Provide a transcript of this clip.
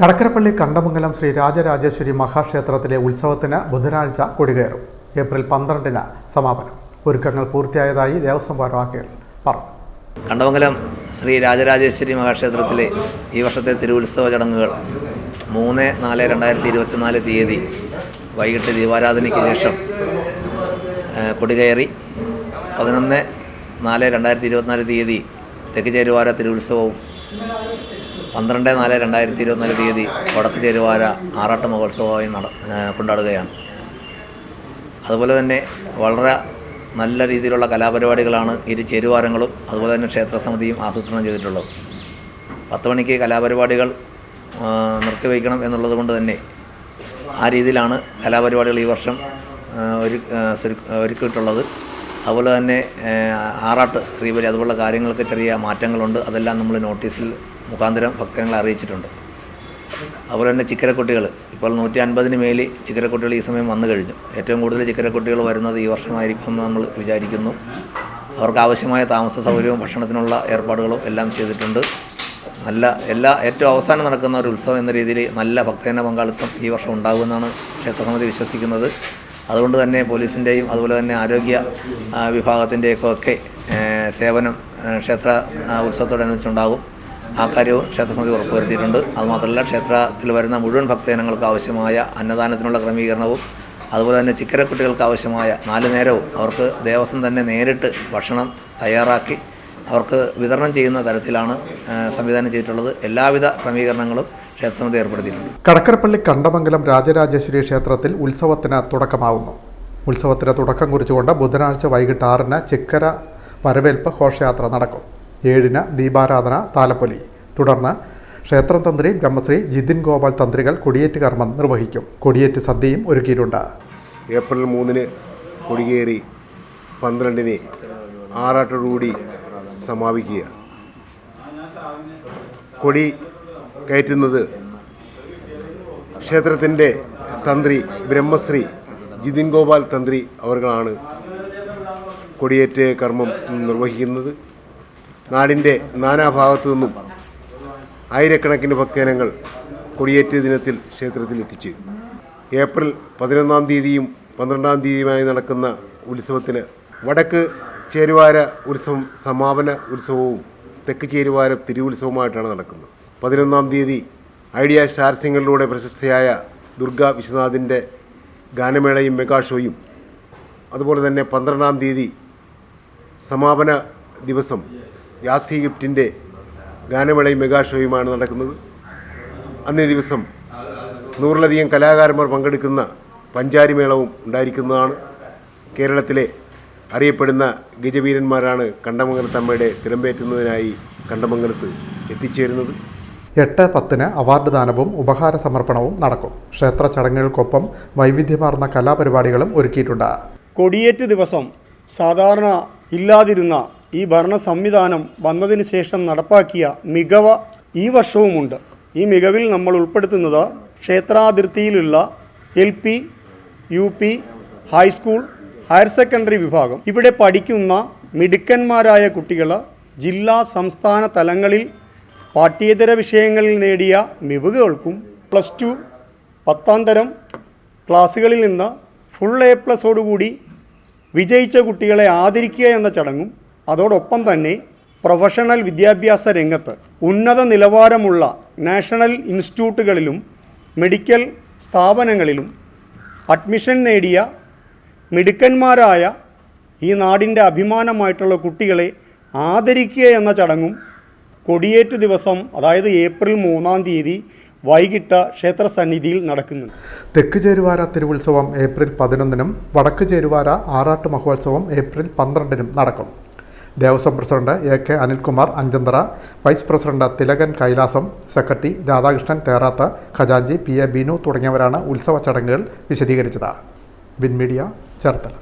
കടക്കരപ്പള്ളി കണ്ടമംഗലം ശ്രീ രാജരാജേശ്വരി മഹാക്ഷേത്രത്തിലെ ഉത്സവത്തിന് ബുധനാഴ്ച കൊടികയറും. ഏപ്രിൽ പന്ത്രണ്ടിന് സമാപനം. ഒരുക്കങ്ങൾ പൂർത്തിയായതായി ദേവസ്വം ഭാരവാഹികൾ പറഞ്ഞു. കണ്ടമംഗലം ശ്രീ രാജരാജേശ്വരി മഹാക്ഷേത്രത്തിലെ ഈ വർഷത്തെ തിരുവുത്സവ ചടങ്ങുകൾ മൂന്ന് നാല് രണ്ടായിരത്തി ഇരുപത്തിനാല് തീയതി വൈകിട്ട് ദീപാരാധനയ്ക്ക് ശേഷം കൊടികയറി. പതിനൊന്ന് നാല് രണ്ടായിരത്തി ഇരുപത്തിനാല് തീയതി തെക്ക് ചേരുവാര തിരുവുത്സവവും പന്ത്രണ്ട് നാല് രണ്ടായിരത്തി ഇരുപത്തിനാല് തീയതി വടക്ക് ചേരുവാര ആറാട്ട് മഹോത്സവമായി നട കൊണ്ടാടുകയാണ്. അതുപോലെ തന്നെ വളരെ നല്ല രീതിയിലുള്ള കലാപരിപാടികളാണ് ഇരു ചേരുവാരങ്ങളും അതുപോലെ തന്നെ ക്ഷേത്രസമിതിയും ആസൂത്രണം ചെയ്തിട്ടുള്ളത്. പത്ത് മണിക്ക് കലാപരിപാടികൾ നിർത്തിവയ്ക്കണം എന്നുള്ളത് കൊണ്ട് തന്നെ ആ രീതിയിലാണ് കലാപരിപാടികൾ ഈ വർഷം ഒരു ഒരുക്കിയിട്ടുള്ളത്. അതുപോലെ തന്നെ ആറാട്ട് ശ്രീബലി അതുപോലുള്ള കാര്യങ്ങൾക്ക് ചെറിയ മാറ്റങ്ങളുണ്ട്. അതെല്ലാം നമ്മൾ നോട്ടീസിൽ മുഖാന്തരം ഭക്തങ്ങളെ അറിയിച്ചിട്ടുണ്ട്. അതുപോലെ തന്നെ ചിക്കരക്കുട്ടികൾ. ഇപ്പോൾ നൂറ്റി അൻപതിന് മേലിൽ ചിക്കരക്കുട്ടികൾ ഈ സമയം വന്നു കഴിഞ്ഞു. ഏറ്റവും കൂടുതൽ ചിക്കരക്കുട്ടികൾ വരുന്നത് ഈ വർഷമായിരിക്കുമെന്ന് നമ്മൾ വിചാരിക്കുന്നു. അവർക്ക് ആവശ്യമായ താമസ സൗകര്യവും ഭക്ഷണത്തിനുള്ള ഏർപ്പാടുകളും എല്ലാം ചെയ്തിട്ടുണ്ട്. നല്ല എല്ലാ ഏറ്റവും അവസാനം നടക്കുന്ന ഒരു ഉത്സവം എന്ന രീതിയിൽ നല്ല ഭക്തജന പങ്കാളിത്തം ഈ വർഷം ഉണ്ടാകുമെന്നാണ് ക്ഷേത്രസമിതി വിശ്വസിക്കുന്നത്. അതുകൊണ്ട് തന്നെ പോലീസിന്റെയും അതുപോലെ തന്നെ ആരോഗ്യ വിഭാഗത്തിന്റെയൊക്കെ ഒക്കെ സേവനം ക്ഷേത്ര ആ, ഉത്സവത്തോടനുബന്ധിച്ചുണ്ടാകും. ആ കാര്യവും ക്ഷേത്രസമിതി ഉറപ്പുവരുത്തിയിട്ടുണ്ട്. അതുമാത്രമല്ല ക്ഷേത്രത്തിൽ വരുന്ന മുഴുവൻ ഭക്തജനങ്ങൾക്ക് ആവശ്യമായ അന്നദാനത്തിനുള്ള ക്രമീകരണവും അതുപോലെ തന്നെ ചിക്കരക്കുട്ടികൾക്ക് ആവശ്യമായ നാല് നേരവും അവർക്ക് ദേവസ്വം തന്നെ നേരിട്ട് ഭക്ഷണം തയ്യാറാക്കി അവർക്ക് വിതരണം ചെയ്യുന്ന തരത്തിലാണ് സംവിധാനം ചെയ്തിട്ടുള്ളത്. എല്ലാവിധ ക്രമീകരണങ്ങളും ക്ഷേത്രസമിതി ഏർപ്പെടുത്തിയിട്ടുണ്ട്. കടക്കരപ്പള്ളി കണ്ടമംഗലം രാജരാജേശ്വരി ക്ഷേത്രത്തിൽ ഉത്സവത്തിന് തുടക്കമാവുന്നു. ഉത്സവത്തിന് തുടക്കം കുറിച്ചുകൊണ്ട് ബുധനാഴ്ച വൈകിട്ട് ആറിന് ചിക്കര വരവേൽപ്പ് ഘോഷയാത്ര നടക്കും. ഏഴിന് ദീപാരാധന താലപ്പൊലി. തുടർന്ന് ക്ഷേത്രം തന്ത്രി ബ്രഹ്മശ്രീ ജിതിൻ ഗോപാൽ തന്ത്രികൾ കൊടിയേറ്റ് കർമ്മം നിർവഹിക്കും. കൊടിയേറ്റ് സദ്യയും ഒരുക്കിയിട്ടുണ്ട്. ഏപ്രിൽ മൂന്നിന് കൊടിയേറി പന്ത്രണ്ടിന് ആറാട്ടോടുകൂടി സമാപിക്കുക. കൊടി കയറ്റുന്നത്. ക്ഷേത്രത്തിന്റെ തന്ത്രി ബ്രഹ്മശ്രീ ജിതിൻ ഗോപാൽ തന്ത്രി അവർകളാണ് കൊടിയേറ്റ് കർമ്മം നിർവഹിക്കുന്നത്. നാടിന്റെ നാനാഭാഗത്തു നിന്നും ആയിരക്കണക്കിന് ഭക്തജനങ്ങൾ കൊടിയേറ്റ് ദിനത്തിൽ ക്ഷേത്രത്തിൽ എത്തിച്ചു ഏപ്രിൽ പതിനൊന്നാം തീയതിയും പന്ത്രണ്ടാം തീയതിയുമായി നടക്കുന്ന ഉത്സവത്തിന് വടക്ക് ചേരുവാര ഉത്സവം സമാപന ഉത്സവവും തെക്ക് ചേരുവാര തിരുവുത്സവമായിട്ടാണ് നടക്കുന്നത്. പതിനൊന്നാം തീയതി ഐഡിയ സ്റ്റാർ സിംഗറിലൂടെ പ്രശസ്തയായ ദുർഗ വിശ്വനാഥിന്റെ ഗാനമേളയും മെഗാ ഷോയും. അതുപോലെ തന്നെ പന്ത്രണ്ടാം തീയതി സമാപന ദിവസം യാസി ഗിഫ്റ്റിന്റെ ഗാനമേളയും മെഗാ ഷോയുമാണ് നടക്കുന്നത്. അന്നേ ദിവസം നൂറിലധികം കലാകാരന്മാർ പങ്കെടുക്കുന്ന പഞ്ചാരി മേളവും ഉണ്ടായിരിക്കുന്നതാണ്. കേരളത്തിലെ അറിയപ്പെടുന്ന ഗജവീരന്മാരാണ് കണ്ടമംഗലത്തമ്മയുടെ തിരമ്പേറ്റുന്നതിനായി കണ്ടമംഗലത്ത് എത്തിച്ചേരുന്നത്. എട്ട് പത്തിന് അവാർഡ് ദാനവും ഉപഹാര സമർപ്പണവും നടക്കും. ക്ഷേത്ര ചടങ്ങുകൾക്കൊപ്പം വൈവിധ്യമാർന്ന കലാപരിപാടികളും ഒരുക്കിയിട്ടുണ്ട്. കൊടിയേറ്റ് ദിവസം സാധാരണ ഇല്ലാതിരുന്ന ഈ ഭരണ സംവിധാനം വന്നതിന് ശേഷം നടപ്പാക്കിയ മികവ ഈ വർഷവുമുണ്ട്. ഈ മികവിൽ നമ്മൾ ഉൾപ്പെടുത്തുന്നത് ക്ഷേത്രാതിർത്തിയിലുള്ള L P U P high school higher secondary വിഭാഗം. ഇവിടെ പഠിക്കുന്ന മിടുക്കന്മാരായ കുട്ടികൾ ജില്ലാ സംസ്ഥാന തലങ്ങളിൽ പാഠ്യേതര വിഷയങ്ങളിൽ നേടിയ മികവുകൾക്കും പ്ലസ് ടു പത്താം തരം ക്ലാസ്സുകളിൽ നിന്ന് ഫുൾ എ പ്ലസോടുകൂടി വിജയിച്ച കുട്ടികളെ ആദരിക്കുക എന്ന ചടങ്ങും അതോടൊപ്പം തന്നെ പ്രൊഫഷണൽ വിദ്യാഭ്യാസ രംഗത്ത് ഉന്നത നിലവാരമുള്ള നാഷണൽ ഇൻസ്റ്റിറ്റ്യൂട്ടുകളിലും മെഡിക്കൽ സ്ഥാപനങ്ങളിലും അഡ്മിഷൻ നേടിയ മിടുക്കന്മാരായ ഈ നാടിന്റെ അഭിമാനമായിട്ടുള്ള കുട്ടികളെ ആദരിക്കുക എന്ന ചടങ്ങും കൊടിയേറ്റ് ദിവസം അതായത് ഏപ്രിൽ മൂന്നാം തീയതി വൈകിട്ട് ക്ഷേത്ര സന്നിധിയിൽ നടക്കുന്നു. തെക്ക് ചേരുവാര തിരുവുത്സവം ഏപ്രിൽ പതിനൊന്നിനും വടക്ക് ചേരുവാര ആറാട്ട് മഹോത്സവം ഏപ്രിൽ പന്ത്രണ്ടിനും നടക്കും. Devaswom president A K Anilkumar Anchanthara vice president Thilakan Kailasam secretary Radhakrishnan Therath ഖജാഞ്ചി P A Binu തുടങ്ങിയവരാണ് ഉത്സവ ചടങ്ങുകൾ വിശദീകരിച്ചത്. വിൻമീഡിയ ചേർത്തല.